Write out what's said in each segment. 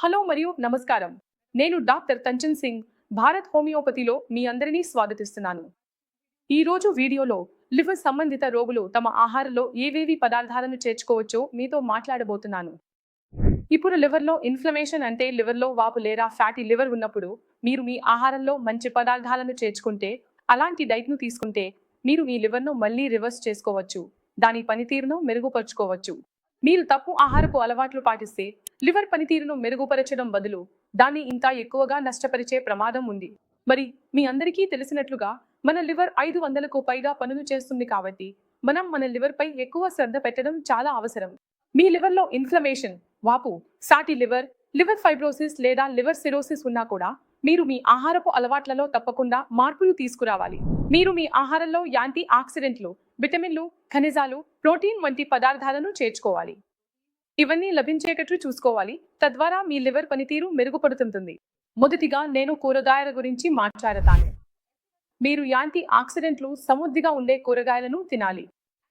Hello మరియు నమస్కారం. నేను డాక్టర్ తంచన్ సింగ్ భారత్ హోమియోపతిలో మీ అందరినీ స్వాగతిస్తున్నాను. ఈ రోజు వీడియోలో లివర్ సంబంధిత రోగులు తమ ఆహారంలో ఏవేవి పదార్థాలను చేర్చుకోవచ్చో మీతో మాట్లాడబోతున్నాను. ఇప్పుడు లివర్లో ఇన్ఫ్లమేషన్ అంటే లివర్లో వాపు లేదా ఫ్యాటీ లివర్ ఉన్నప్పుడు మీరు మీ ఆహారంలో మంచి పదార్థాలను చేర్చుకుంటే అలాంటి డైట్ను తీసుకుంటే మీరు మీ లివర్ను మళ్ళీ రివర్స్ చేసుకోవచ్చు. దాని పనితీరును మెరుగుపరుచుకోవచ్చు. మీరు తప్పు ఆహారపు అలవాట్లు పాటిస్తే లివర్ పనితీరును మెరుగుపరచడం బదులు దాన్ని ఇంకా ఎక్కువగా నష్టపరిచే ప్రమాదం ఉంది. మరి మీ అందరికీ తెలిసినట్లుగా మన లివర్ ఐదు వందలకు పైగా పనులు చేస్తుంది కాబట్టి మనం మన లివర్ పై ఎక్కువ శ్రద్ధ పెట్టడం చాలా అవసరం. మీ లివర్లో ఇన్ఫ్లమేషన్ వాపు సాటి లివర్ లివర్ ఫైబ్రోసిస్ లేదా లివర్ సిరోసిస్ ఉన్నా కూడా మీరు మీ ఆహారపు అలవాట్లలో తప్పకుండా మార్పులు తీసుకురావాలి. మీరు మీ ఆహారంలో యాంటీ ఆక్సిడెంట్లు విటమిన్లు ఖనిజాలు ప్రోటీన్ వంటి పదార్థాలను చేర్చుకోవాలి. ఇవన్నీ లభించేటట్లు చూసుకోవాలి. తద్వారా మీ లివర్ పనితీరు మెరుగుపడుతుంటుంది. మొదటిగా నేను కూరగాయల గురించి మాట్లాడతాను. మీరు యాంటీ ఆక్సిడెంట్లు సమృద్ధిగా ఉండే కూరగాయలను తినాలి.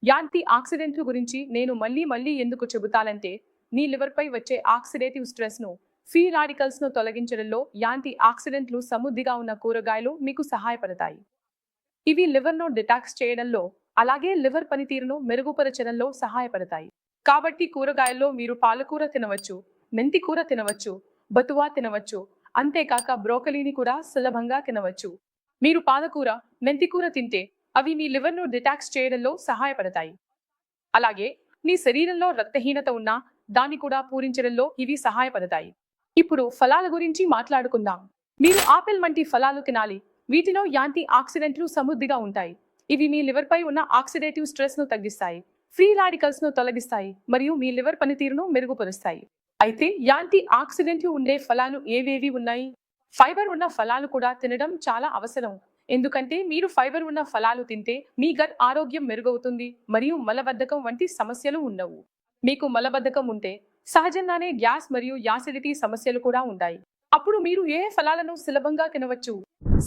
యాంటీ ఆక్సిడెంట్ల గురించి నేను మళ్ళీ మళ్ళీ ఎందుకు చెబుతానంటే మీ లివర్పై వచ్చే ఆక్సిడేటివ్ స్ట్రెస్ను ఫీ రాడికల్స్ను తొలగించడంలో యాంటీ ఆక్సిడెంట్లు సమృద్ధిగా ఉన్న కూరగాయలు మీకు సహాయపడతాయి. ఇవి లివర్ను డిటాక్స్ చేయడంలో అలాగే లివర్ పనితీరును మెరుగుపరచడంలో సహాయపడతాయి. కాబట్టి కూరగాయల్లో మీరు పాలకూర తినవచ్చు మెంతి కూర తినవచ్చు బతువా తినవచ్చు అంతేకాక బ్రోకలీని కూడా సులభంగా తినవచ్చు. మీరు పాలకూర మెంతికూర తింటే అవి మీ లివర్ను డిటాక్స్ చేయడంలో సహాయపడతాయి. అలాగే మీ శరీరంలో రక్తహీనత ఉన్నా దాన్ని కూడా పూరించడంలో ఇవి సహాయపడతాయి. ఇప్పుడు ఫలాల గురించి మాట్లాడుకుందాం. మీరు ఆపిల్ వంటి ఫలాలు తినాలి. వీటిలో యాంటీ ఆక్సిడెంట్లు సమృద్ధిగా ఉంటాయి. ఇవి మీ లివర్పై ఉన్న ఆక్సిడేటివ్ స్ట్రెస్ను తగ్గిస్తాయి. ఫ్రీ రాడికల్స్ను తొలగిస్తాయి మరియు మీ లివర్ పనితీరును మెరుగుపరుస్తాయి. అయితే యాంటీ ఆక్సిడెంట్లు ఉండే ఫలాలు ఏవేవి ఉన్నాయి? ఫైబర్ ఉన్న ఫలాలు కూడా తినడం చాలా అవసరం. ఎందుకంటే మీరు ఫైబర్ ఉన్న ఫలాలు తింటే మీ గట్ ఆరోగ్యం మెరుగవుతుంది మరియు మలబద్ధకం వంటి సమస్యలు ఉండవు. మీకు మలబద్ధకం ఉంటే సహజంగానే గ్యాస్ మరియు యాసిడిటీ సమస్యలు కూడా ఉంటాయి. అప్పుడు మీరు ఏ ఫలాలను సులభంగా తినవచ్చు?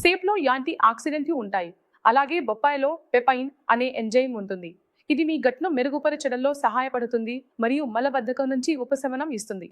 సేప్లో యాంటీ ఆక్సిడెంట్లు ఉంటాయి. అలాగే బొప్పాయిలో పెపైన్ అనే ఎంజైమ్ ఉంటుంది. ఇది మీ గట్ను మెరుగుపరచడంలో సహాయపడుతుంది మరియు మలబద్ధకం నుంచి ఉపశమనం ఇస్తుంది.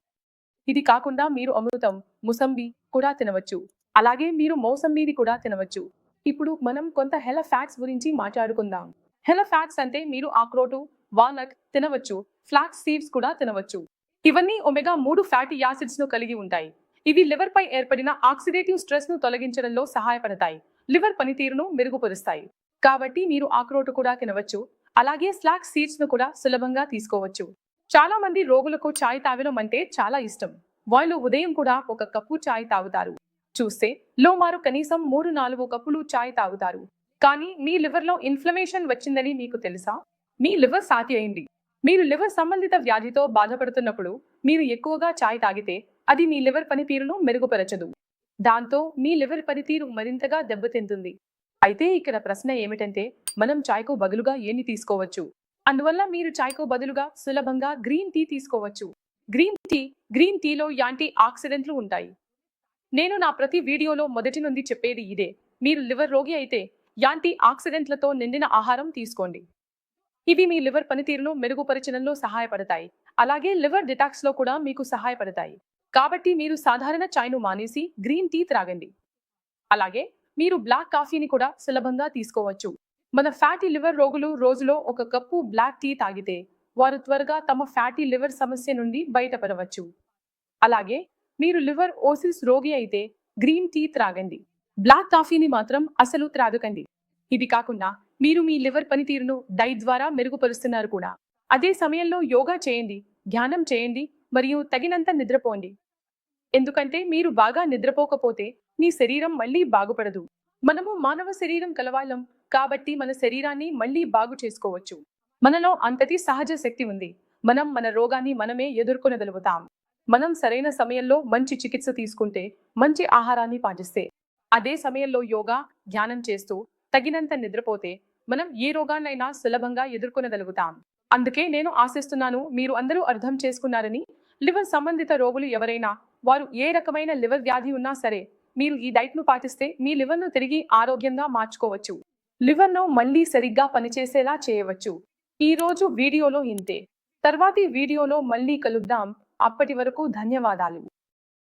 ఇది కాకుండా మీరు అమృతం ముసంబి కూడా తినవచ్చు. అలాగే మీరు మౌసంబిని కూడా తినవచ్చు. ఇప్పుడు మనం కొంత హెల ఫ్యాట్స్ గురించి మాట్లాడుకుందాం. హెల ఫ్యాట్స్ అంటే మీరు ఆక్రోటు వాల్నట్ తినవచ్చు. ఫ్లాక్స్ సీడ్స్ కూడా తినవచ్చు. ఇవన్నీ ఒమెగా మూడు ఫ్యాటీ యాసిడ్స్ను కలిగి ఉంటాయి. ఇవి లివర్ పై ఏర్పడిన ఆక్సిడేటివ్ స్ట్రెస్ను తొలగించడంలో సహాయపడతాయి. లివర్ పనితీరును మెరుగుపరుస్తాయి. కాబట్టి మీరు ఆక్రోటు కూడా తినవచ్చు. అలాగే స్లాక్ సీడ్స్ను కూడా సులభంగా తీసుకోవచ్చు. చాలా మంది రోగులకు చాయ్ తాగడం అంటే చాలా ఇష్టం. వాళ్ళు ఉదయం కూడా ఒక కప్పు చాయ్ తాగుతారు. చూస్తే లోమారు కనీసం మూడు నాలుగు కప్పులు చాయ్ తాగుతారు. కానీ మీ లివర్లో ఇన్ఫ్లమేషన్ వచ్చిందని మీకు తెలుసా? మీ లివర్ సాతి అయింది. మీరు లివర్ సంబంధిత వ్యాధితో బాధపడుతున్నప్పుడు మీరు ఎక్కువగా చాయ్ తాగితే అది మీ లివర్ పనితీరును మెరుగుపరచదు. దాంతో మీ లివర్ పనితీరు మరింతగా దెబ్బతింటుంది. అయితే ఇక్కడ ప్రశ్న ఏమిటంటే మనం చాయ్కు బదులుగా ఏని తీసుకోవచ్చు? అందువల్ల మీరు చాయ్కు బదులుగా సులభంగా గ్రీన్ టీ తీసుకోవచ్చు. గ్రీన్ టీ గ్రీన్ టీలో యాంటీ ఆక్సిడెంట్లు ఉంటాయి. నేను నా ప్రతి వీడియోలో మొదటి నుండి చెప్పేది ఇదే. మీరు లివర్ రోగి అయితే యాంటీ ఆక్సిడెంట్లతో నిండిన ఆహారం తీసుకోండి. ఇవి మీ లివర్ పనితీరును మెరుగుపరచడంలో సహాయపడతాయి. అలాగే లివర్ డిటాక్స్లో కూడా మీకు సహాయపడతాయి. కాబట్టి మీరు సాధారణ చాయ్ను మానేసి గ్రీన్ టీ త్రాగండి. అలాగే మీరు బ్లాక్ కాఫీని కూడా సులభంగా తీసుకోవచ్చు. మన ఫ్యాటీ లివర్ రోగులు రోజులో ఒక కప్పు బ్లాక్ టీ తాగితే వారు త్వరగా తమ ఫ్యాటీ లివర్ సమస్య నుండి బయటపడవచ్చు. అలాగే మీరు లివర్ ఓసిస్ రోగి అయితే గ్రీన్ టీ త్రాగండి. బ్లాక్ కాఫీని మాత్రం అసలు త్రాగకండి. ఇది కాకుండా మీరు మీ లివర్ పనితీరును డైట్ ద్వారా మెరుగుపరుస్తున్నారు కూడా. అదే సమయంలో యోగా చేయండి ధ్యానం చేయండి మరియు తగినంత నిద్రపోండి. ఎందుకంటే మీరు బాగా నిద్రపోకపోతే మీ శరీరం మళ్ళీ బాగుపడదు. మనము మానవ శరీరం కలవాళ్ళం కాబట్టి మన శరీరాన్ని మళ్ళీ బాగు చేసుకోవచ్చు. మనలో అంతటి సహజ శక్తి ఉంది. మనం మన రోగాన్ని మనమే ఎదుర్కొనగలుగుతాం. మనం సరైన సమయంలో మంచి చికిత్స తీసుకుంటే మంచి ఆహారాన్ని పాటిస్తే అదే సమయంలో యోగా ధ్యానం చేస్తూ తగినంత నిద్రపోతే మనం ఏ రోగాన్నైనా సులభంగా ఎదుర్కొనగలుగుతాం. అందుకే నేను ఆశిస్తున్నాను మీరు అందరూ అర్థం చేసుకున్నారని లివర్ సంబంధిత రోగులు ఎవరైనా వారు ఏ రకమైన లివర్ వ్యాధి ఉన్నా సరే మీరు ఈ డైట్ను పాటిస్తే మీ లివర్ను తిరిగి ఆరోగ్యంగా మార్చుకోవచ్చు. లివర్ను మళ్ళీ సరిగ్గా పనిచేసేలా చేయవచ్చు. ఈ రోజు వీడియోలో ఇంతే. తర్వాతి వీడియోలో మళ్ళీ కలుద్దాం. అప్పటి వరకు ధన్యవాదాలు.